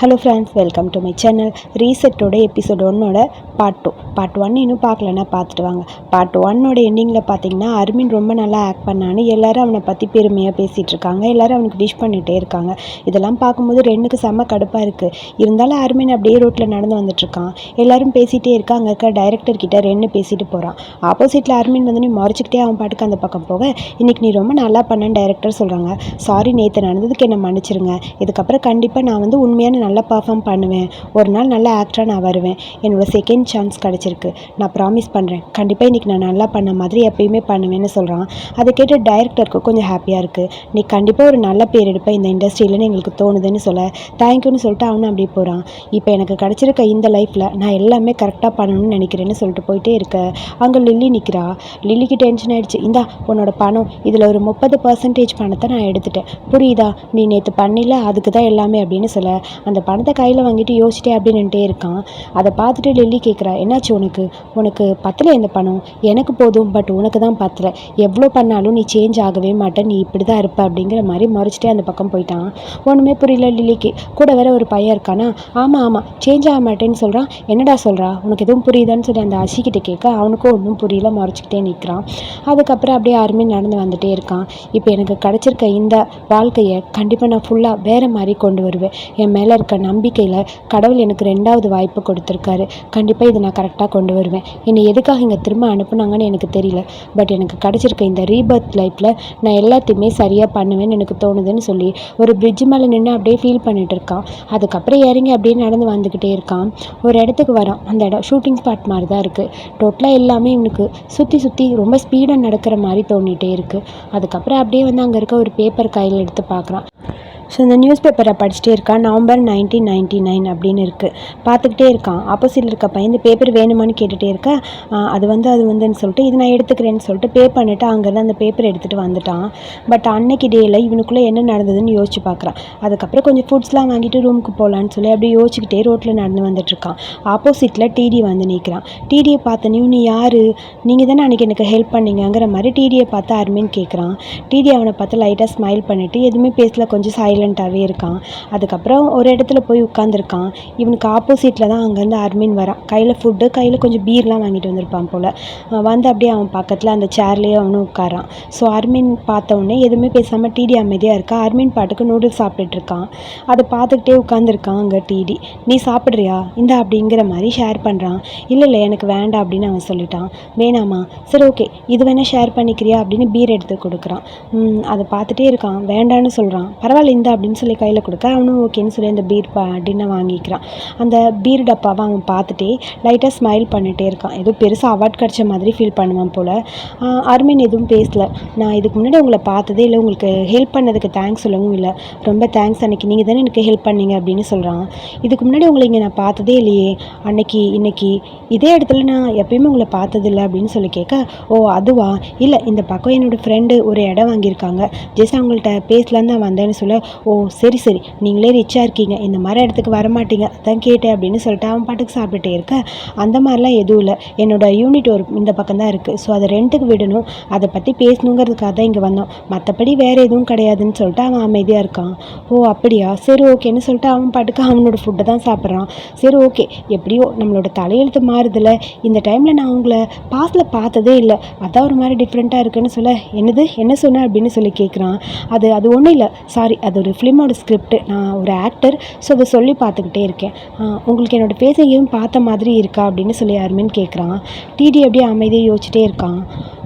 Hello friends welcome to my channel ரீசெட்டோட episode ஒன்னோட part two part one இன்னும் பார்க்கலன்னா பார்த்துட்டு வாங்க. பார்ட் ஒன்னோட எண்டிங்கில் பார்த்தீங்கன்னா அர்மின் ரொம்ப நல்லா ஆக்ட் பண்ணான்னு எல்லாரும் அவனை பற்றி பெருமையாக பேசிகிட்டு இருக்காங்க. எல்லாரும் அவனுக்கு விஷ் பண்ணிகிட்டே இருக்காங்க. இதெல்லாம் பார்க்கும்போது ரெண்டுக்கு செம்ம கடுப்பாக இருக்குது இருந்தாலும் அர்மின் அப்படியே ரோட்டில் நடந்து வந்துட்டுருக்கான் எல்லாரும் பேசிகிட்டே இருக்கா அங்கே இருக்க டைரக்டர் கிட்ட ரெண்டு பேசிட்டு போகிறான் ஆப்போசிட்டில் அர்மின் வந்து நீ மறைச்சிக்கிட்டே அவன் பாட்டுக்கு அந்த பக்கம் போக. இன்னைக்கு நீ ரொம்ப நல்லா பண்ணன்னு டைரக்டர் சொல்கிறாங்க சாரி நேற்று நடந்ததுக்கு என்னை மன்னிச்சிருங்க. இதுக்கப்புறம் கண்டிப்பாக நான் வந்து உண்மையான நல்லா பர்ஃபார்ம் பண்ணுவேன். ஒரு நாள் நல்ல ஆக்டராக நான் வருவேன். என்னோட செகண்ட் சான்ஸ் கிடச்சிருக்கு. நான் ப்ராமிஸ் பண்ணுறேன் கண்டிப்பாக இன்றைக்கி நான் நல்லா பண்ண மாதிரி எப்பயுமே பண்ணுவேன்னு சொல்கிறான் அதை கேட்டு டைரக்டருக்கு கொஞ்சம் ஹாப்பியாக இருக்குது நீ கண்டிப்பாக ஒரு நல்ல பேர் எடுப்ப. இந்த இண்டஸ்ட்ரியிலன்னு எங்களுக்கு தோணுதுன்னு சொல்ல தேங்க்யூன்னு சொல்லிட்டு அவனும் அப்படியே போகிறான் இப்போ எனக்கு கிடச்சிருக்க இந்த லைஃப்பில் நான் எல்லாமே கரெக்டாக பண்ணணும்னு நினைக்கிறேன்னு சொல்லிட்டு போயிட்டே இருக்க. அங்கே லில்லி நிற்கிறா லில்லிக்கு டென்ஷன் ஆகிடுச்சு இந்தா உன்னோட பணம். இதில் ஒரு முப்பது பர்சன்டேஜ் பணத்தை நான் எடுத்துட்டேன். புரியுதா? நீ நேற்று பண்ணில அதுக்கு தான் எல்லாமே அப்படின்னு சொல்ல. அந்த அந்த பணத்தை கையில் வாங்கிட்டு யோசிச்சிட்டே அப்படின்னு நின்றுட்டே இருக்கான். அதை பார்த்துட்டு லில்லி கேட்குறா என்னாச்சு உனக்கு? உனக்கு பத்தலை இந்த பணம்? எனக்கு போதும் பட் உனக்கு தான் பத்தலை. எவ்வளோ பண்ணாலும் நீ சேஞ்ச் ஆகவே மாட்டேன் நீ இப்படி தான் இருப்ப அப்படிங்கிற மாதிரி மறைச்சிட்டே அந்த பக்கம் போயிட்டான். ஒன்றுமே புரியல லில்லிக்கு. கூட வேற ஒரு பையன் இருக்கானா? ஆமாம் ஆமாம் சேஞ்ச் ஆக மாட்டேன்னு சொல்கிறான் என்னடா சொல்கிறா உனக்கு எதுவும் புரியுதான்னு சொல்லி அந்த அசிக்கிட்ட கேட்க அவனுக்கும் ஒன்றும் புரியல மறைச்சிக்கிட்டே நிற்கிறான் அதுக்கப்புறம் அப்படியே யாருமே நடந்து வந்துட்டே இருக்கான். இப்போ எனக்கு கிடச்சிருக்க இந்த வாழ்க்கையை கண்டிப்பாக நான் ஃபுல்லாக வேறு மாதிரி கொண்டு வருவேன். என் மேலே இருக்க நம்பிக்கையில் கடவுள் எனக்கு ரெண்டாவது வாய்ப்பு கொடுத்துருக்காரு. கண்டிப்பாக இதை நான் கரெக்டாக கொண்டு வருவேன். என்னை எதுக்காக இங்கே திரும்ப அனுப்புனாங்கன்னு எனக்கு தெரியல. பட் எனக்கு கிடச்சிருக்க இந்த ரீபர்த் லைஃப்பில் நான் எல்லாத்தையுமே சரியாக பண்ணுவேன்னு எனக்கு தோணுதுன்னு சொல்லி ஒரு பிரிட்ஜ் மேலே நின்று அப்படியே ஃபீல் பண்ணிட்டு இருக்கான். அதுக்கப்புறம் இறங்கி அப்படியே நடந்து வந்துக்கிட்டே இருக்கான். ஒரு இடத்துக்கு வரான். அந்த இடம் ஷூட்டிங் ஸ்பாட் மாதிரி தான் இருக்குது டோட்டலாக எல்லாமே இவனுக்கு சுற்றி சுற்றி ரொம்ப ஸ்பீடாக நடக்கிற மாதிரி தோணிகிட்டே இருக்குது அதுக்கப்புறம் அப்படியே வந்து அங்கே இருக்க ஒரு பேப்பர் கையில் எடுத்து பார்க்குறான். ஸோ இந்த நியூஸ் பேப்பரை படிச்சுட்டே இருக்கான். நவம்பர் நைன்டீன் நைன்டி நைன் அப்படின்னு இருக்குது பார்த்துக்கிட்டே இருக்கான். ஆப்போசிட்டில் இருக்க பையன் இந்த பேப்பர் வேணுமான்னு கேட்டுகிட்டே இருக்க அது வந்து அது வந்துன்னு சொல்லிட்டு இது நான் எடுத்துக்கிறேன்னு சொல்லிட்டு பே பண்ணிவிட்டு அங்கேருந்து அந்த பேப்பர் எடுத்துகிட்டு வந்துட்டான். பட் அன்னைக்கு டேயில் இவனுக்குள்ளே என்ன நடந்ததுன்னு யோசிச்சு பார்க்குறான். அதுக்கப்புறம் கொஞ்சம் ஃபுட்ஸ்லாம் வாங்கிட்டு ரூமுக்கு போகலான்னு சொல்லி அப்படியே யோசிச்சுக்கிட்டே ரோட்டில் நடந்து வந்துட்டுருக்கான் ஆப்போசிட்டில் டிடி வந்து நிற்கிறான் டிடியை பார்த்த நீ நீ யார்? நீங்கள் தானே அன்றைக்கி எனக்கு ஹெல்ப் பண்ணீங்கங்கிற மாதிரி டிடியை பார்த்து அருமின்னு கேட்குறான் டிடி அவனை பார்த்து லைட்டாக ஸ்மைல் பண்ணிவிட்டு எதுவுமே பேசல கொஞ்சம் சைலண்ட்டாகவே இருக்கான். அதுக்கப்புறம் ஒரு இடத்துல போய் உட்காந்துருக்கான் இவனுக்கு ஆப்போசிட்டில் தான் அங்கேருந்து அர்மின் வரான். கையில் ஃபுட்டு கையில் கொஞ்சம் பீர்லாம் வாங்கிட்டு வந்திருப்பான் போல். வந்து அப்படியே அவன் பக்கத்தில் அந்த சேர்லேயே அவனும் உட்காரான் ஸோ அர்மின் பார்த்த உடனே எதுவுமே பேசாமல் டிடி அமைதியாக இருக்கா? அர்மின் பாட்டுக்கு நூடுல்ஸ் சாப்பிட்டுட்ருக்கான் அதை பார்த்துக்கிட்டே உட்காந்துருக்கான் அங்கே டிடி நீ சாப்பிட்றியா? இந்த அப்படிங்கிற மாதிரி ஷேர் பண்ணுறான் இல்லை இல்லை எனக்கு வேண்டாம் அப்படின்னு அவன் சொல்லிட்டான். வேணாமா? சரி ஓகே இது வேணால் ஷேர் பண்ணிக்கிறியா? அப்படின்னு பீர் எடுத்து கொடுக்குறான். அதை பார்த்துட்டே இருக்கான். வேண்டான்னு சொல்கிறான் பரவாயில்ல இந்த அப்படின்னு சொல்லி கையில் கொடுக்க அவனும் ஓகேன்னு சொல்லி அந்த பீர் பா டின்னை வாங்கிக்கிறான். அந்த பீர் டப்பாவை அவன் பார்த்துட்டே லைட்டாக ஸ்மைல் பண்ணிகிட்டே இருக்கான். ஏதோ பெருசாக அவார்ட் கிடச்ச மாதிரி ஃபீல் பண்ணுவான் போல். அருமின் எதுவும் பேசல. நான் இதுக்கு முன்னாடி உங்களை பார்த்ததே இல்லை. உங்களுக்கு ஹெல்ப் பண்ணதுக்கு தேங்க்ஸ் சொல்லவும் இல்லை. ரொம்ப தேங்க்ஸ் அன்னைக்கு. நீங்கள் தானே எனக்கு ஹெல்ப் பண்ணீங்க அப்படின்னு சொல்கிறான் இதுக்கு முன்னாடி உங்களை இங்கே நான் பார்த்ததே இல்லையே. அன்னைக்கு இன்னைக்கு இதே இடத்துல நான் எப்பயுமே உங்களை பார்த்ததில்ல அப்படின்னு சொல்லி கேட்க ஓ அதுவா? இல்லை இந்த பக்கம் என்னோடய ஃப்ரெண்டு ஒரு இடம் வாங்கியிருக்காங்க. ஜஸ்ட் அவங்கள்ட்ட பேசலான்னு தான் வந்தேன்னு சொல்ல ஓ சரி சரி. நீங்களே ரிச்சாக இருக்கீங்க. இந்த மாதிரி இடத்துக்கு வர மாட்டீங்க. அதான் கேட்டேன் அப்படின்னு சொல்லிட்டு அவன் பாட்டுக்கு சாப்பிட்டுட்டே இருக்க. அந்த மாதிரிலாம் எதுவும் இல்லை. என்னோட யூனிட் ஒரு இந்த பக்கம் தான் இருக்குது ஸோ அதை ரெண்ட்டுக்கு விடணும். அதை பற்றி பேசணுங்கிறதுக்காக தான் இங்கே வந்தோம். மற்றபடி வேறு எதுவும் கிடையாதுன்னு சொல்லிட்டு அவன் அமைதியாக இருக்கான். ஓ அப்படியா? சரி ஓகேன்னு சொல்லிட்டு அவன் பாட்டுக்கு அவனோட ஃபுட்டை தான் சாப்பிட்றான். சரி ஓகே எப்படியோ நம்மளோட தலையெழுத்து மாறுதில்ல இந்த டைமில் நான் உங்களை பாஸில் பார்த்ததே இல்லை. அதான் ஒரு மாதிரி டிஃப்ரெண்ட்டாக இருக்குன்னு சொல்ல என்னது? என்ன சொன்ன? அப்படின்னு சொல்லி கேட்குறான் அது அது ஒன்றும் இல்லை. சாரி அது ஒரு ஃபிலிமோட ஸ்கிரிப்ட் நான் ஒரு ஆக்டர் ஸோ அதை சொல்லி பார்த்துக்கிட்டே இருக்கேன். உங்களுக்கு என்னோடய பேச எங்கேயும் பார்த்த மாதிரி இருக்கா அப்படின்னு சொல்லி யாருமேன்னு கேட்குறான். டிடி அப்படியே அமைதியாக யோசிச்சுட்டே இருக்கான்.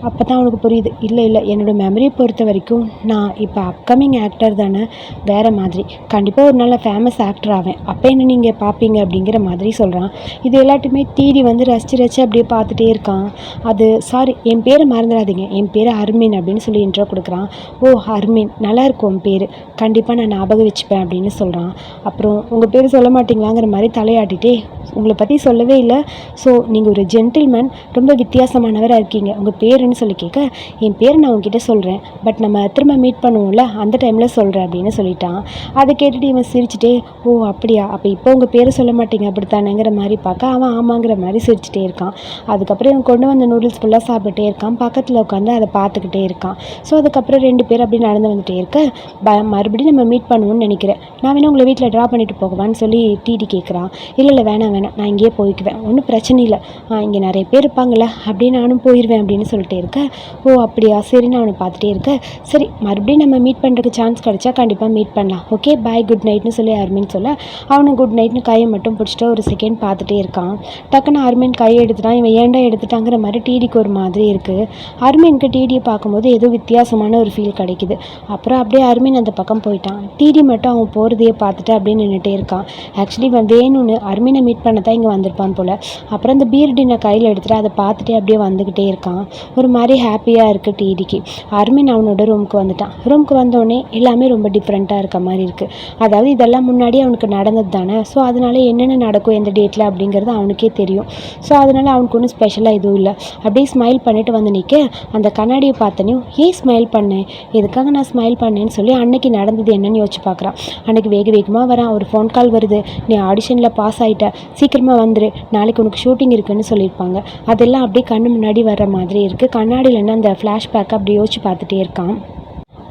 அப்போ தான் அவனுக்கு புரியுது இல்லை இல்லை என்னோடய மெமரியை பொறுத்த வரைக்கும் நான் இப்போ அப்கமிங் ஆக்டர் தானே வேறு மாதிரி. கண்டிப்பாக ஒரு நல்ல ஃபேமஸ் ஆக்டர் ஆவேன். அப்போ என்ன நீங்கள் பார்ப்பீங்க அப்படிங்கிற மாதிரி சொல்கிறான் இது எல்லாத்தையுமே டிடி வந்து ரசித்து ரசித்து அப்படியே பார்த்துட்டே இருக்கான். அது சாரி என் பேரை மறந்துடாதீங்க. என் பேர் அர்மின் அப்படின்னு சொல்லி இன்ட்ரோ கொடுக்குறான். ஓ அர்மின் நல்லா இருக்கும் உன் பேர். கண்டிப்பாக நான் ஞாபகம் வச்சுப்பேன் அப்படின்னு சொல்கிறான் அப்புறம் உங்கள் பேர் சொல்ல மாட்டீங்களாங்கிற மாதிரி தலையாட்டிட்டே உங்களை பற்றி சொல்லவே இல்லை. ஸோ நீங்கள் ஒரு ஜென்டில்மேன் ரொம்ப வித்தியாசமானவராக இருக்கீங்க. உங்கள் பேருன்னு சொல்லி கேட்க என் பேர் நான் உங்ககிட்ட சொல்கிறேன் பட் நம்ம திரும்ப மீட் பண்ணுவோம்ல அந்த டைமில் சொல்கிறேன் அப்படின்னு சொல்லிட்டான். அதை கேட்டுட்டு இவன் சிரிச்சுட்டே ஓ அப்படியா? அப்போ இப்போ உங்கள் பேரை சொல்ல மாட்டீங்க அப்படித்தானேங்கிற மாதிரி பார்க்க அவன் ஆமாங்கிற மாதிரி சிரிச்சுட்டே இருக்கான். அதுக்கப்புறம் இவன் கொண்டு வந்த நூடுல்ஸ் ஃபுல்லாக சாப்பிட்டுட்டே இருக்கான். பக்கத்தில் உட்காந்து அதை பார்த்துக்கிட்டே இருக்கான். ஸோ அதுக்கப்புறம் ரெண்டு பேர் அப்படி நடந்து வந்துட்டே இருக்க. ப மறுபடியும் நம்ம மீட் பண்ணுவோம்னு நினைக்கிறேன். நான் வேணா உங்களை வீட்டில் ட்ரா பண்ணிட்டு போகவான்னு சொல்லி டிடி கேட்குறான் இல்லை இல்லை வேணாம் வேணாம். நான் இங்கேயே போய்க்குவேன். ஒன்றும் பிரச்சனை இல்லை. இங்கே நிறைய பேர் இருப்பாங்கள்ல அப்படியே நானும் போயிடுவேன் அப்படின்னு சொல்லிட்டே இருக்கேன் ஓ அப்படியா? சரின்னு அவனை பார்த்துட்டே இருக்கேன் சரி மறுபடியும் நம்ம மீட் பண்ணுறதுக்கு சான்ஸ் கிடச்சா கண்டிப்பாக மீட் பண்ணலாம். ஓகே பாய் குட் நைட்னு சொல்லி அர்மின் சொல்ல. அவனும் குட் நைட்னு கையை மட்டும் பிடிச்சிட்டு ஒரு செகண்ட் பார்த்துட்டே இருக்கான். டக்குன்னு அர்மின் கையை எடுத்துட்டான். இவன் ஏன்டா எடுத்துட்டாங்கிற மாதிரி டிடிக்கு ஒரு மாதிரி இருக்குது அர்மினுக்கு டிடியை பார்க்கும்போது ஏதோ வித்தியாசமான ஒரு ஃபீல் கிடைக்குது. அப்புறம் அப்படியே அர்மின் அந்த பக்கம் போயிட்டான். டிடி மட்டும் அவன் போகிறதையே பார்த்துட்டு அப்படியே நின்றுட்டே இருக்கான். ஆக்சுவலி இவன் வேணும்னு அர்மினை மீட் பண்ண தான் இங்கே வந்திருப்பான் போல். அப்புறம் அந்த பீர்டினை கையில் எடுத்துகிட்டு அதை பார்த்துட்டே அப்படியே வந்துக்கிட்டே இருக்கான். ஒரு மாதிரி ஹாப்பியாக இருக்குது டிடிக்கு அர்மின் அவனோட ரூமுக்கு வந்துட்டான். ரூமுக்கு வந்தோடனே எல்லாமே ரொம்ப டிஃப்ரெண்ட்டாக இருக்க மாதிரி இருக்குது அதாவது இதெல்லாம் முன்னாடி அவனுக்கு நடந்தது தானே. ஸோ அதனால என்னென்ன நடக்கும் எந்த டேட்டில் அப்படிங்கிறது அவனுக்கே தெரியும். ஸோ அதனால அவனுக்கு ஒன்றும் ஸ்பெஷலாக எதுவும் இல்லை. அப்படியே ஸ்மைல் பண்ணிட்டு வந்து நிற்க அந்த கண்ணாடியை பார்த்தனையும் ஏன் ஸ்மைல் பண்ணேன் எதுக்காக நான் ஸ்மைல் பண்ணேன்னு சொல்லி அன்னைக்கு நடந்தது என்னன்னு யோசிச்சு பார்க்குறான். அன்னைக்கு வேக வேகமாக வரான். ஒரு ஃபோன் கால் வருது. நீ ஆடிஷனில் பாஸ் ஆகிட்ட சீக்கிரமாக வந்துரு. நாளைக்கு உனக்கு ஷூட்டிங் இருக்குன்னு சொல்லியிருப்பாங்க. அதெல்லாம் அப்படியே கண்ணு முன்னாடி வர மாதிரி இருக்குது கண்ணாடியில் அந்த ஃப்ளாஷ்பேக் அப்படி யோசிச்சு பார்த்துட்டே இருக்கான்.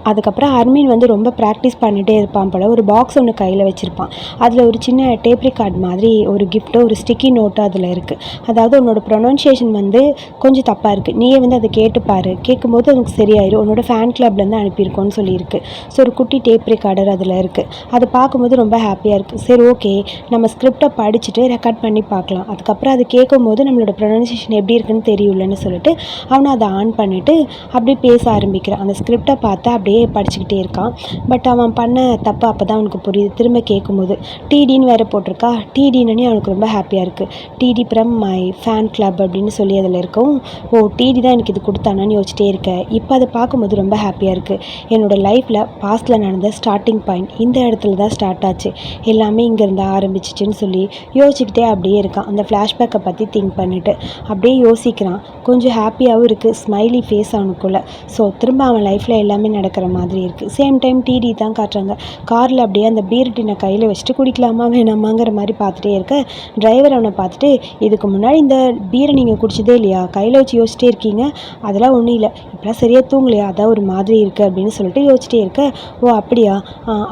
அதுக்கப்புறம் அர்மீன் வந்து ரொம்ப ப்ராக்டிஸ் பண்ணிகிட்டே இருப்பான் போல். ஒரு பாக்ஸ் ஒன்று கையில் வச்சுருப்பான். அதில் ஒரு சின்ன டேப் ரெக்கார்ட் மாதிரி ஒரு கிஃப்ட்டோ ஒரு ஸ்டிக்கி நோட்டோ அதில் இருக்குது அதாவது உன்னோட ப்ரொனன்சியேஷன் வந்து கொஞ்சம் தப்பாக இருக்குது நீயே வந்து அதை கேட்டுப்பார் கேட்கும்போது அதுக்கு சரியாயிடும் உன்னோட ஃபேன் கிளப்லேருந்து அனுப்பியிருக்கோன்னு சொல்லியிருக்கு. ஸோ ஒரு குட்டி டேப் ரெக்கார்டர் அதில் இருக்குது அதை பார்க்கும்போது ரொம்ப ஹாப்பியாக இருக்குது சரி ஓகே நம்ம ஸ்கிரிப்டை படிச்சுட்டு ரெக்கார்ட் பண்ணி பார்க்கலாம். அதுக்கப்புறம் அது கேட்கும்போது நம்மளோட ப்ரொனன்சியேஷன் எப்படி இருக்குன்னு தெரியலன்னு சொல்லிட்டு அவனை அதை ஆன் பண்ணிவிட்டு அப்படியே பேச ஆரம்பிக்கிறான். அந்த ஸ்கிரிப்டை பார்த்தா அப்படியே படிச்சுக்கிட்டே இருக்கான். பட் அவன் பண்ண தப்பு அப்போ தான் அவனுக்கு புரியுது. திரும்ப கேட்கும்போது டிடின்னு வேறு போட்டிருக்கா? டிடின்னு அவனுக்கு ரொம்ப ஹாப்பியாக இருக்குது DD from my fan club அப்படின்னு சொல்லி அதில் இருக்கவும் ஓ டிடி தான் எனக்கு இது கொடுத்தானான்னு யோசிச்சிட்டே இருக்கேன் இப்போ அதை பார்க்கும்போது ரொம்ப ஹாப்பியாக இருக்குது என்னோடய லைஃப்பில் பாஸ்டில் நடந்த ஸ்டார்டிங் பாயிண்ட் இந்த இடத்துல தான் ஸ்டார்ட் ஆச்சு. எல்லாமே இங்கேருந்து ஆரம்பிச்சிச்சுன்னு சொல்லி யோசிச்சுக்கிட்டே அப்படியே இருக்கான். அந்த ஃப்ளாஷ்பேக்கை பற்றி திங்க் பண்ணிட்டு அப்படியே யோசிக்கிறான். கொஞ்சம் ஹாப்பியாகவும் இருக்குது ஸ்மைலி ஃபேஸ் அவனுக்குள்ளே. ஸோ திரும்ப அவன் லைஃப்பில் எல்லாமே இருக்கிற மாதிரி இருக்குது சேம் டைம் டிடி தான் காட்டுறாங்க. காரில் அப்படியே அந்த பீர் டின்னை கையில் வச்சுட்டு குடிக்கலாமா வேணாமாங்கிற மாதிரி பார்த்துட்டே இருக்க. டிரைவர் அவனை பார்த்துட்டு இதுக்கு முன்னாடி இந்த பீரை நீங்கள் குடிச்சதே இல்லையா? கையில் வச்சு யோசிச்சிட்டே இருக்கீங்க. அதெல்லாம் ஒன்றும் இல்லை. இப்போலாம் சரியாக தூங்கலையா? அதான் ஒரு மாதிரி இருக்குது அப்படின்னு சொல்லிட்டு யோசிச்சிட்டே இருக்க. ஓ அப்படியா?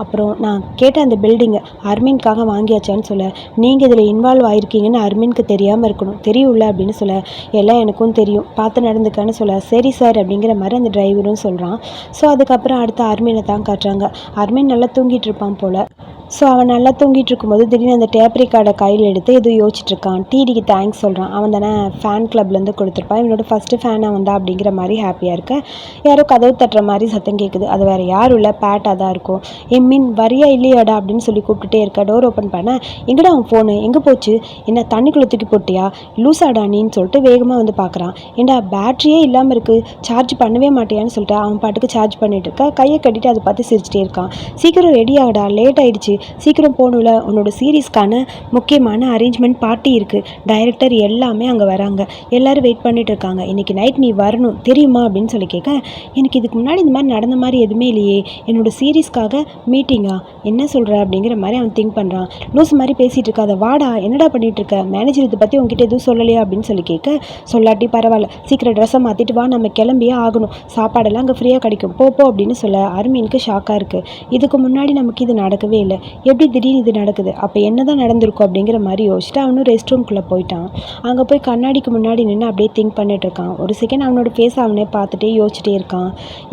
அப்புறம் நான் கேட்ட அந்த பில்டிங்கை அர்மின்காக வாங்கியாச்சான்னு சொல்ல. நீங்கள் இதில் இன்வால்வ் ஆகிருக்கீங்கன்னு அர்மினுக்கு தெரியாமல் இருக்கணும். தெரியும்ல? அப்படின்னு சொல்ல. எல்லாம் எனக்கும் தெரியும். பார்த்து நடந்துக்கான்னு சொல்ல. சரி சார் அப்படிங்கிற மாதிரி அந்த டிரைவரும் சொல்கிறான் ஸோ அதுக்கப்புறம் அடுத்த அர்மினை தான் காட்டுறாங்க. அர்மின் நல்லா தூங்கிட்டு இருப்பான் போல். ஸோ அவன் நல்லா தூங்கிட்டு இருக்கும்போது திடீர்னு அந்த டேப் ரெக்கார்டை கையில் எடுத்து எதுவும் யோசிச்சுட்டு இருக்கான். டிடிக்கு தேங்க்ஸ் சொல்கிறான் அவன் தானே ஃபேன் கிளப்லேருந்து கொடுத்துருப்பான். இவனோட ஃபஸ்ட்டு ஃபேனாக வந்தா அப்படிங்கிற மாதிரி ஹாப்பியாக இருக்க. யாரோ கதவு தட்டுற மாதிரி சத்தம் கேட்குது அது வேறு யாரும் இல்லை. பேட்டாக தான் இருக்கும். என் மீன் வரியா இல்லையாடா அப்படின்னு சொல்லி கூப்பிட்டுட்டே இருக்க. டோர் ஓப்பன் பண்ண எங்கடா அவன் ஃபோனு எங்கே போச்சு? என்ன தண்ணிக்குள்ளே தூக்கி போட்டியா? லூசாடா நீன்னு சொல்லிட்டு வேகமாக வந்து பார்க்குறான் ஏண்டா பேட்ரியே இல்லாமல் இருக்குது சார்ஜ் பண்ணவே மாட்டியான்னு சொல்லிட்டு அவன் பாட்டுக்கு சார்ஜ் பண்ணிட்டு இருக்கா கையை கட்டிட்டு அதை பார்த்து சிரிச்சிட்டே இருக்கான். சீக்கிரம் ரெடி ஆகடா லேட் ஆயிடுச்சு. சீக்கிரம் போகணும்ல. உன்னோட சீரீஸ்க்கான முக்கியமான அரேஞ்ச்மெண்ட் பார்ட்டி இருக்குது டைரக்டர் எல்லாமே அங்கே வராங்க. எல்லோரும் வெயிட் பண்ணிட்டு இருக்காங்க. இன்றைக்கி நைட் நீ வரணும். தெரியுமா? அப்படின்னு சொல்லி கேட்க எனக்கு இதுக்கு முன்னாடி இந்த மாதிரி நடந்த மாதிரி எதுவுமே இல்லையே. என்னோட சீரீஸ்க்காக மீட்டிங்கா என்ன சொல்கிற அப்படிங்கிற மாதிரி அவன் திங்க் பண்ணுறான் லூஸ் மாதிரி பேசிகிட்டு இருக்காத. வாடா என்னடா பண்ணிகிட்டு இருக்க? மேனேஜர் இதை பற்றி உங்ககிட்ட எதுவும் சொல்லலையா? அப்படின்னு சொல்லி கேட்க சொல்லாட்டி பரவாயில்ல. சீக்கிரம் ட்ரெஸ்ஸை மாற்றிட்டு வா. நம்ம கிளம்பியே ஆகணும். சாப்பாடெல்லாம் அங்கே ஃப்ரீயாக கிடைக்கும். போ போ. அப்படின்னு சொல்ல அருமீனுக்கு ஷாக்காக இருக்குது இதுக்கு முன்னாடி நமக்கு இது நடக்கவே இல்லை. எப்படி திடீர்னு இது நடக்குது? அப்போ என்ன தான் நடந்திருக்கும் அப்படிங்கிற மாதிரி யோசிச்சுட்டு அவனும் ரெஸ்ட் ரூம்குள்ளே போயிட்டான். அங்கே போய் கண்ணாடிக்கு முன்னாடி நின்று அப்படியே திங்க் பண்ணிட்டு இருக்கான். ஒரு செகண்ட் அவனோட ஃபேஸ் அவனே பார்த்துட்டே யோசிச்சுட்டே இருக்கான்.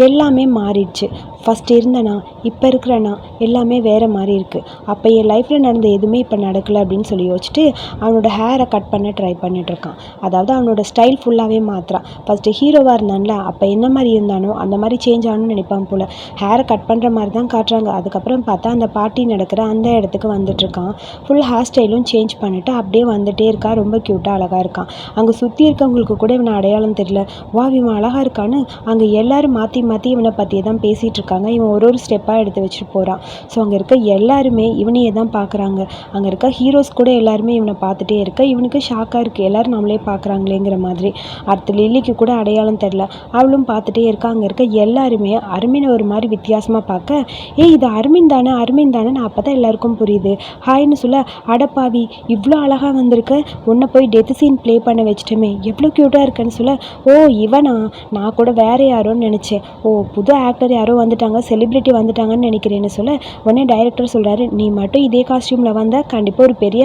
எல்லாமே மாறிடுச்சு. ஃபஸ்ட் இருந்தனா இப்போ இருக்கிறனா எல்லாமே வேறு மாதிரி இருக்குது அப்போ என் லைஃப்பில் நடந்த எதுவுமே இப்போ நடக்கலை அப்படின்னு சொல்லி யோசிச்சுட்டு அவனோட ஹேரை கட் பண்ண ட்ரை பண்ணிட்டு இருக்கான். அதாவது அவனோட ஸ்டைல் ஃபுல்லாகவே மாற்றுறான் ஃபஸ்ட்டு ஹீரோவாக இருந்தான்ல அப்போ என்ன மாதிரி இருந்தானோ அந்த மாதிரி சேஞ்ச் ஆகணும்னு நினைப்பான். போல். ஹேரை கட் பண்ணுற மாதிரி தான் காட்டுறாங்க. அதுக்கப்புறம் பார்த்தா அந்த பார்ட்டி நடக்கிற அந்த இடத்துக்கு வந்துட்டுருக்கான். ஃபுல் ஹேர் ஸ்டைலும் சேஞ்ச் பண்ணிவிட்டு அப்படியே வந்துகிட்டே இருக்கா. ரொம்ப க்யூட்டாக அழகாக இருக்கான். அங்கே சுற்றி இருக்கவங்களுக்கு கூட இவனை அடையாளம் தெரியல. வா இவன் அழகாக இருக்கான்னு அங்கே எல்லோரும் மாற்றி மாற்றி இவனை பற்றியே தான் பேசிகிட்டு இருக்காங்க. இவன் ஒரு ஒரு ஸ்டெப்பாக எடுத்து வச்சுட்டு போகிறான் ஸோ அங்கே இருக்க எல்லாருமே இவனையே தான் பார்க்குறாங்க அங்கே இருக்க ஹீரோஸ் கூட எல்லாருமே இவனை பார்த்துட்டே இருக்க. இவனுக்கு ஷாக்காக இருக்குது எல்லோரும் நம்மளே பார்க்குறாங்களேங்கிற மாதிரி. அடுத்து லில்லிக்கு கூட அடையாளம் தெரில அவளும் பார்த்துட்டே இருக்கா. அங்கே இருக்க எல்லாருமே அருமின் ஒரு மாதிரி வித்தியாசமாக பார்க்க ஏய் இது அருமின் தானே அருமின் தானே நான் அப்போ தான் எல்லாருக்கும் புரியுது. ஹாய்னு சொல்ல அடப்பாவி இவ்வளோ அழகாக வந்திருக்க. உன்னை போய் டெத் சீன் ப்ளே பண்ண வச்சிட்டோமே. எவ்வளோ க்யூட்டாக இருக்கேன்னு சொல்ல ஓ இவனா? நான் கூட வேறு யாரோன்னு நினச்சேன். ஓ புது ஆக்டர் யாரோ வந்துட்டாங்க செலிப்ரிட்டி வந்துட்டாங்கன்னு நினைக்கிறேன்னு சொல்ல உடனே டைரக்டர் சொல்கிறாரு நீ மட்டும் இதே காஸ்டியூமில் வந்தால் கண்டிப்பாக ஒரு பெரிய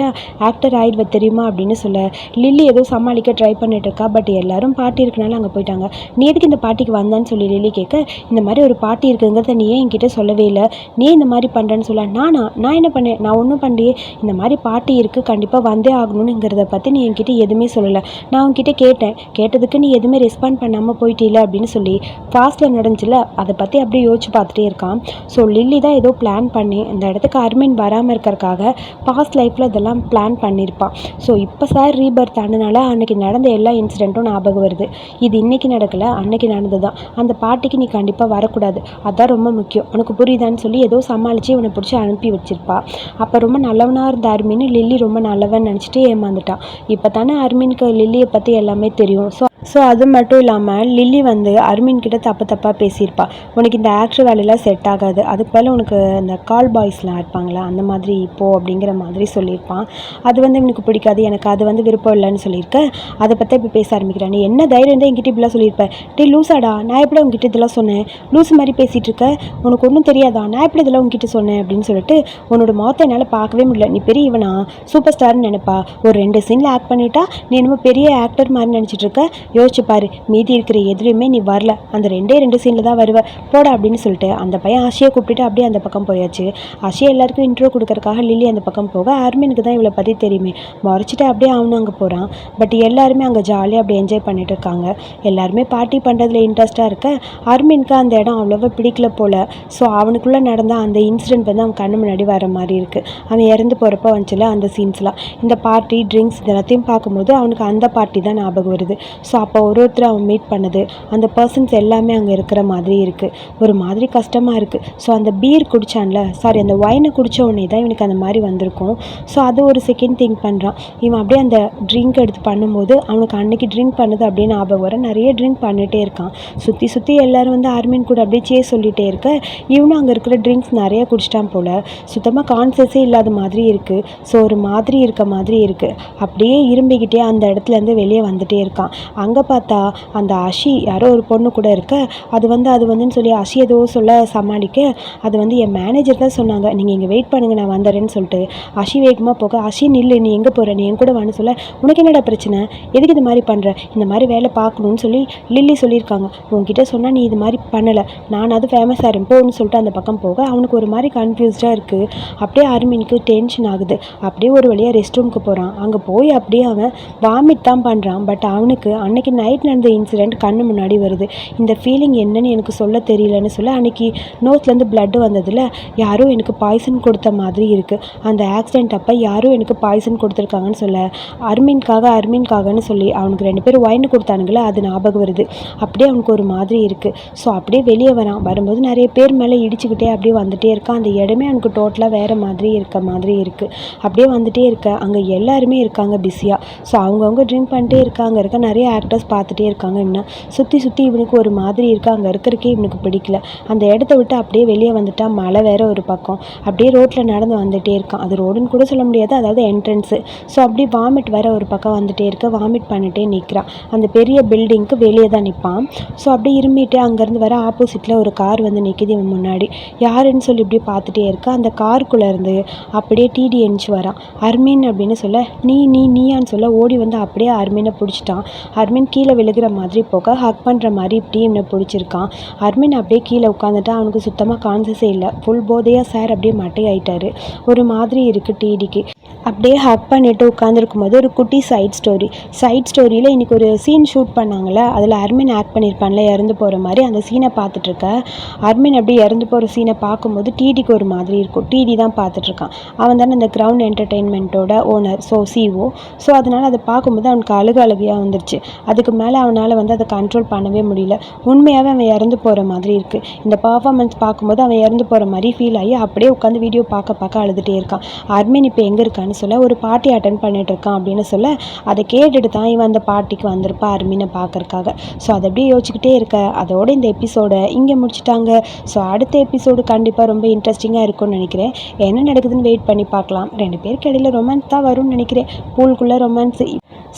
ஆக்டர் ஆயிடுவ தெரியுமா? அப்படின்னு சொல்ல லில்லி ஏதோ சமாளிக்க ட்ரை பண்ணிட்டு இருக்கா பட் எல்லாரும் பாட்டி இருக்கனால அங்கே போயிட்டாங்க. நீ எதுக்கு இந்த பாட்டிக்கு வந்தான்னு சொல்லி லில்லி கேட்க இந்த மாதிரி ஒரு பாட்டி இருக்குங்கிறத நீ ஏன் என்கிட்ட சொல்லவே இல்லை? நீ இந்த மாதிரி பண்ணுறேன்னு சொல்ல நானா? நான் என்ன பண்ணேன்? நான் ஒன்றும் பண்ணலையே. இந்த மாதிரி பாட்டி இருக்குது கண்டிப்பாக வந்தே ஆகணும்னுங்கிறத பற்றி நீ என்கிட்ட எதுவுமே சொல்லலை. நான் உன்கிட்ட கேட்டேன். கேட்டதுக்கு நீ எதுவுமே ரெஸ்பாண்ட் பண்ணாமல் போயிட்டீல அப்படின்னு சொல்லி ஃபாஸ்ட்டில் நடந்துச்சுல அதை பற்றி அப்படியே யோசிச்சு பார்த்துட்டே இருக்கான். ஸோ லில்லி தான் ஏதோ பிளான் பண்ணி இந்த இடத்துக்கு அர்மின் வராமல் இருக்கிறக்காக பாஸ்ட் லைஃப்பில் இதெல்லாம் பிளான் பண்ணியிருப்பான் ஸோ இப்போ சார் ரீபர்த் ஆனதுனால அன்றைக்கி நடந்த எல்லா இன்சிடெண்ட்டும் ஞாபகம் வருது. இது இன்றைக்கி நடக்கலை அன்னைக்கு நடந்தது தான் அந்த பாட்டிக்கு நீ கண்டிப்பாக வர வரக்கூடாது அதான் ரொம்ப முக்கியம். உனக்கு புரியுதான்னு சொல்லி ஏதோ சமாளித்து இவனை பிடிச்சி அனுப்பி வச்சிருப்பா. அப்போ ரொம்ப நல்லவனாக இருந்த அர்மின்னு லில்லி ரொம்ப நல்லவன் நினச்சிட்டு ஏமாந்துட்டான் இப்போ தானே அர்மினுக்கு லில்லியை பற்றி எல்லாமே தெரியும். ஸோ ஸோ அது மட்டும் இல்லாமல் லில்லி வந்து அர்மின் கிட்ட தப்பு தப்பாக பேசியிருப்பா. உனக்கு இந்த ஆக்டர் வேலையெல்லாம் செட் ஆகாது. அதுக்கு மேலே உனக்கு இந்த கால் பாய்ஸ்லாம் இருப்பாங்களா? அந்த மாதிரி போ அப்படிங்கிற மாதிரி சொல்லியிருப்பான். அது வந்து எனக்கு பிடிக்காது. எனக்கு அது வந்து விருப்பம் இல்லைன்னு சொல்லியிருக்க. அதை பற்றி இப்போ பேச ஆரம்பிக்கிறான் நீ என்ன தைரியம் தான் என்கிட்ட இப்படிலாம் சொல்லியிருப்பேன் டே லூசாடா நான் எப்படி உங்ககிட்ட இதெல்லாம் சொன்னேன்? லூஸ் மாதிரி பேசிகிட்டு இருக்க. உனக்கு ஒன்றும் தெரியாதா? நான் எப்படி இதெல்லாம் உங்ககிட்ட சொன்னேன்? அப்படின்னு சொல்லிட்டு உன்னோட முகத்தை என்னால் பார்க்கவே முடியல. நீ பெரிய இவனா? சூப்பர் ஸ்டார்னு நினைப்பா. ஒரு ரெண்டு சீனில் ஆக்ட் பண்ணிட்டா நீ என்னமோ பெரிய ஆக்டர் மாதிரி நினச்சிட்டு இருக்க. யோசிச்சு பாரு மீதி இருக்கிற எதுலையுமே நீ வரல. அந்த ரெண்டே ரெண்டு சீனில் தான் வருவ. போட அப்படின்னு சொல்லிட்டு அந்த பையன் ஆசையை கூப்பிட்டுட்டு அப்படியே அந்த பக்கம் போயாச்சு. ஆசையை எல்லாருக்கும் இன்ட்ரோ கொடுக்கறக்காக லில்லி அந்த பக்கம் போக ஆர்மினுக்கு தான் இவளை பற்றி தெரியுமே. மறைச்சிட்டு அப்படியே அவனும் அங்கே போகிறான் பட் எல்லாருமே அங்கே ஜாலியாக அப்படியே என்ஜாய் பண்ணிட்டு இருக்காங்க. எல்லாருமே பார்ட்டி பண்ணுறதுல இன்ட்ரெஸ்ட்டாக இருக்க. அர்மினுக்கு அந்த இடம் அவ்வளோவா பிடிக்கல போல். ஸோ அவனுக்குள்ளே நடந்த அந்த இன்சிடென்ட் வந்து அவன் கண்ணு முன்னாடி வர மாதிரி இருக்குது அவன் இறந்து போகிறப்ப வந்துச்சுல அந்த சீன்ஸ்லாம் இந்த பார்ட்டி ட்ரிங்க்ஸ் இதெல்லாத்தையும் பார்க்கும்போது அவனுக்கு அந்த பார்ட்டி தான் ஞாபகம் வருது. ஸோ அப்போ ஒரு ஒருத்தர் அவன் மீட் பண்ணுது. அந்த பர்சன்ஸ் எல்லாமே அங்கே இருக்கிற மாதிரி இருக்குது ஒரு மாதிரி கஷ்டமாக இருக்குது ஸோ அந்த பீர் குடித்தான்ல சாரி அந்த ஒயினை குடித்த உடனே தான் இவனுக்கு அந்த மாதிரி வந்திருக்கும். ஸோ அது ஒரு செகண்ட் திங்க் பண்ணுறான் இவன் அப்படியே அந்த ட்ரிங்க் எடுத்து பண்ணும்போது அவனுக்கு அன்னைக்கு ட்ரிங்க் பண்ணுது அப்படின்னு ஞாபகம் வர நிறைய ட்ரிங்க் பண்ணிகிட்டே இருக்கான். சுற்றி சுற்றி எல்லோரும் வந்து ஆர்மின் கூட அப்படியே சே சொல்லிகிட்டே இருக்க. இவனும் அங்கே இருக்கிற ட்ரிங்க்ஸ் நிறைய குடிச்சிட்டான் போல். சுத்தமாக கான்சியஸே இல்லாத மாதிரி இருக்குது ஸோ ஒரு மாதிரி இருக்க மாதிரி இருக்குது அப்படியே இரும்பிக்கிட்டே அந்த இடத்துலேருந்து வெளியே வந்துகிட்டே இருக்கான். அங்கே பார்த்தா அந்த அஷி யாரோ ஒரு பொண்ணு கூட இருக்க. அது வந்து அது வந்துன்னு சொல்லி அஷி ஏதோ சொல்ல சமாளிக்க அது வந்து என் மேனேஜர் தான் சொன்னாங்க. நீங்கள் இங்கே வெயிட் பண்ணுங்கள் நான் வந்துடுறேன்னு சொல்லிட்டு. அஷி வேகமாக போக அஷி நில்லு நீ எங்கே போகிற நீ என் கூட வான்னு சொல்ல உனக்கு என்னடா பிரச்சனை? எதுக்கு இது மாதிரி பண்ணுற இந்த மாதிரி வேலை பார்க்கணுன்னு சொல்லி லில்லி சொல்லியிருக்காங்க. உங்ககிட்ட சொன்னால் நீ இது மாதிரி பண்ணலை. நான் அது ஃபேமஸ் ஆகிறேன் போன்னு சொல்லிட்டு அந்த பக்கம் போக அவனுக்கு ஒரு மாதிரி கன்ஃபியூஸ்டாக இருக்குது அப்படியே அருமினுக்கு டென்ஷன் ஆகுது. அப்படியே ஒரு வழியாக ரெஸ்ட் ரூமுக்கு போகிறான் அங்கே போய் அப்படியே அவன் வாமிட் தான் பண்ணுறான் பட் அவனுக்கு அன்றைக்கி நைட் நடந்த இன்சிடெண்ட் கண்ணு முன்னாடி வருது. இந்த ஃபீலிங் என்னன்னு எனக்கு சொல்ல தெரியலன்னு சொல்ல அன்றைக்கி நோஸ்லேருந்து பிளட் வந்ததில் யாரோ எனக்கு பாய்சன் கொடுத்த மாதிரி இருக்குது அந்த ஆக்சிடெண்ட் அப்போ யாரோ எனக்கு பாய்சன் கொடுத்துருக்காங்கன்னு சொல்ல அர்மின்காக அர்மின்காகன்னு சொல்லி அவனுக்கு ரெண்டு பேரும் ஒயின் கொடுத்தானுங்களே அது ஞாபகம் வருது. அப்படியே அவனுக்கு ஒரு மாதிரி இருக்குது ஸோ அப்படியே வெளியே வரான். வரும்போது நிறைய பேர் மேலே இடிச்சுக்கிட்டே அப்படியே வந்துகிட்டே இருக்கான். அந்த இடமே அவனுக்கு டோட்டலாக வேறு மாதிரி இருக்க மாதிரி இருக்குது அப்படியே வந்துகிட்டே இருக்க. அங்கே எல்லாருமே இருக்காங்க பிஸியாக ஸோ அவங்கவுங்க ட்ரிங்க் பண்ணிட்டே இருக்காங்க. இருக்க நிறைய டாக்டர்ஸ் பார்த்துட்டே இருக்காங்க இன்னும் சுற்றி சுற்றி இவனுக்கு ஒரு மாதிரி இருக்குது அங்கே இருக்கிறக்கே இவனுக்கு பிடிக்கல. அந்த இடத்த விட்டு அப்படியே வெளியே வந்துட்டா மழை வேற ஒரு பக்கம். அப்படியே ரோட்டில் நடந்து வந்துகிட்டே இருக்கான். அது ரோடுன்னு கூட சொல்ல முடியாது. அதாவது என்ட்ரன்ஸு ஸோ அப்படியே வாமிட் வேற ஒரு பக்கம் வந்துகிட்டே இருக்க. வாமிட் பண்ணிட்டே நிற்கிறான் அந்த பெரிய பில்டிங்க்கு வெளியே தான் நிற்பான் ஸோ அப்படியே இருமிட்டே அங்கேருந்து வர ஆப்போசிட்டில் ஒரு கார் வந்து நிற்கிது இவன் முன்னாடி. யாருன்னு சொல்லி இப்படி பார்த்துட்டே இருக்க. அந்த காருக்குள்ளே இருந்து அப்படியே டிடி எணிச்சு வரான். அர்மீன் அப்படின்னு சொல்ல நீ நீ நீயான்னு சொல்ல ஓடி வந்து அப்படியே அர்மீனை பிடிச்சிட்டான். அர்மின் கீழே விழுகிற மாதிரி போக ஹக் பண்ணுற மாதிரி இப்படி இவனை பிடிச்சிருக்கான். அர்மின் அப்படியே கீழே உட்காந்துட்டா அவனுக்கு சுத்தமாக கான்சஸே இல்லை. ஃபுல் போதையாக சார் அப்படியே மட்டையாயிட்டாரு. ஒரு மாதிரி இருக்குது டிடிக்கு அப்படியே ஹக் பண்ணிட்டு உட்காந்துருக்கும் போது ஒரு குட்டி சைட் ஸ்டோரி சைட் ஸ்டோரியில் இன்றைக்கி ஒரு சீன் ஷூட் பண்ணாங்கள அதில் அர்மின் ஆக்ட் பண்ணியிருப்பான்ல இறந்து போகிற மாதிரி. அந்த சீனை பார்த்துட்ருக்கேன் அர்மின் அப்படியே இறந்து போகிற சீனை பார்க்கும்போது டிடிக்கு ஒரு மாதிரி இருக்கும். டிடி தான் பார்த்துட்ருக்கான் அவன் தானே அந்த கிரவுண்ட் என்டர்டெயின்மெண்ட்டோட ஓனர் ஸோ சிஓ ஸோ அதனால் அதை பார்க்கும்போது அவனுக்கு அழுக அழுகையாக வந்துருச்சு. அதுக்கு மேலே அவனால் வந்து அதை கண்ட்ரோல் பண்ணவே முடியல. உண்மையாகவே அவன் இறந்து போகிற மாதிரி இருக்குது இந்த பர்ஃபார்மன்ஸ் பார்க்கும்போது அவன் இறந்து போகிற மாதிரி ஃபீல் ஆகி அப்படியே உட்காந்து வீடியோ பார்க்க பார்க்க அழுதுகிட்டே இருக்கான். அர்மின் இப்போ எங்கே அப்படின்னு சொல்ல ஒரு பார்ட்டி அட்டன் பண்ணிகிட்ருக்கான் அப்படின்னு சொல்ல அதை கேட்டுட்டு தான் இவன் அந்த பார்ட்டிக்கு வந்திருப்பா அர்மினை பார்க்கறக்காக ஸோ அதை அப்படியே யோசிச்சுக்கிட்டே இருக்க. அதோட இந்த எபிசோடை இங்கே முடிச்சிட்டாங்க. ஸோ அடுத்த எபிசோடு கண்டிப்பாக ரொம்ப இன்ட்ரெஸ்டிங்காக இருக்கும்னு நினைக்கிறேன். என்ன நடக்குதுன்னு வெயிட் பண்ணி பார்க்கலாம். ரெண்டு பேருக்கு இடையில ரொமான்ஸ் தான் வரும்னு நினைக்கிறேன். பூலுக்குள்ளே ரொமான்ஸ்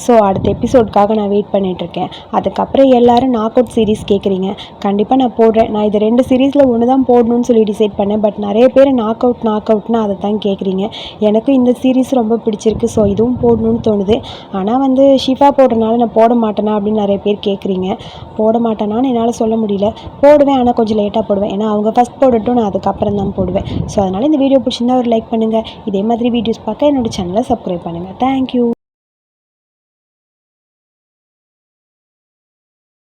ஸோ அடுத்த எபிசோடுக்காக நான் வெயிட் பண்ணிகிட்ருக்கேன் அதுக்கப்புறம் எல்லோரும் நாக் அவுட் சீரிஸ் கேட்குறீங்க கண்டிப்பாக நான் போடுறேன். நான் இது ரெண்டு சீரீஸில் ஒன்று தான் போடணும்னு சொல்லி டிசைட் பண்ணேன். பட் நிறைய பேர் நாக் அவுட் நாக் அவுட்னா அதை தான் கேட்குறீங்க எனக்கும் இந்த சீரீஸ் ரொம்ப பிடிச்சிருக்கு. ஸோ இதுவும் போடணும்னு தோணுது. ஆனால் வந்து ஷிஃபா போடுறனால நான் போட மாட்டேனா அப்படின்னு நிறைய பேர் கேட்குறீங்க போட மாட்டேனான்னு என்னால் சொல்ல முடியல. போடுவேன் ஆனால் கொஞ்சம் லேட்டாக போடுவேன். ஏன்னா அவங்க ஃபஸ்ட் போடட்டும் நான் அதுக்கப்புறம் தான் போடுவேன். ஸோ அதனால் இந்த வீடியோ பிடிச்சிருந்தா ஒரு லைக் பண்ணுங்கள் இதே மாதிரி வீடியோஸ் பார்க்க என்னோடய சேனலை சப்ஸ்கிரைப் பண்ணுங்கள் தேங்க்யூ